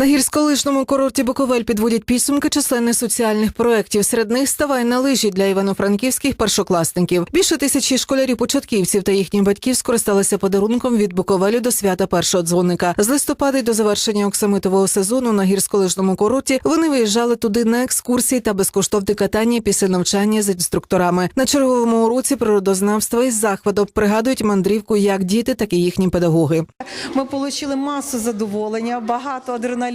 На гірськолижному курорті Буковель підводять підсумки численних соціальних проєктів. Серед них ставай на лижі для івано-франківських першокласників. Більше тисячі школярів-початківців та їхніх батьків скористалися подарунком від Буковелю до свята першого дзвоника. З листопада й до завершення оксамитового сезону на гірськолижному курорті вони виїжджали туди на екскурсії та безкоштовне катання після навчання з інструкторами. На черговому уроці природознавства із захватом пригадують мандрівку як діти, так і їхні педагоги. Ми отримали масу задоволення, багато адреналіну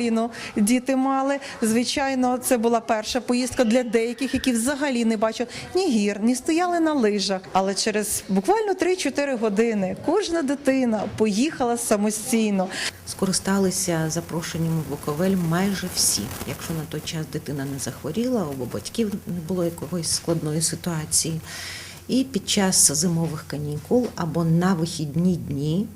діти мали. Звичайно, це була перша поїздка для деяких, які взагалі не бачили ні гір, ні стояли на лижах. Але через буквально 3-4 години кожна дитина поїхала самостійно. Скористалися запрошенням у Буковель майже всі. Якщо на той час дитина не захворіла або батьків не було якоїсь складної ситуації. І під час зимових канікул або на вихідні дні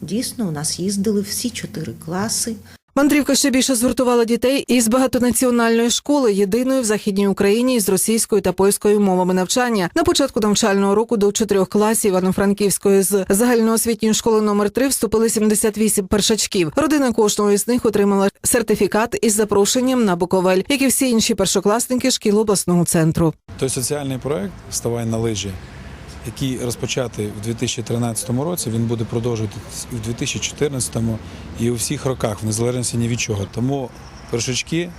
дійсно у нас їздили всі чотири класи. Мандрівка ще більше згуртувала дітей із багатонаціональної школи, єдиної в західній Україні із російською та польською мовами навчання. На початку навчального року до чотирьох класів Івано-Франківської з загальноосвітньої школи номер 3 вступили 78 першачків. Родина кожного із них отримала сертифікат із запрошенням на Буковель, як і всі інші першокласники шкіл обласного центру. Той соціальний проект Вставай на лижі, який розпочатий в 2013 році, він буде продовжуватися і в 2014 і у всіх роках, в незалежності ні від чого. Тому першачки,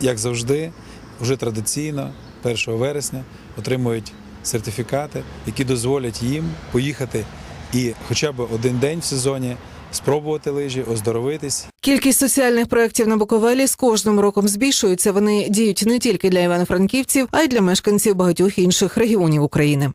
як завжди, вже традиційно, 1 вересня, отримують сертифікати, які дозволять їм поїхати і хоча б один день в сезоні спробувати лижі, оздоровитись Кількість соціальних проєктів на Буковелі з кожним роком збільшується. Вони діють не тільки для івано-франківців, а й для мешканців багатьох інших регіонів України.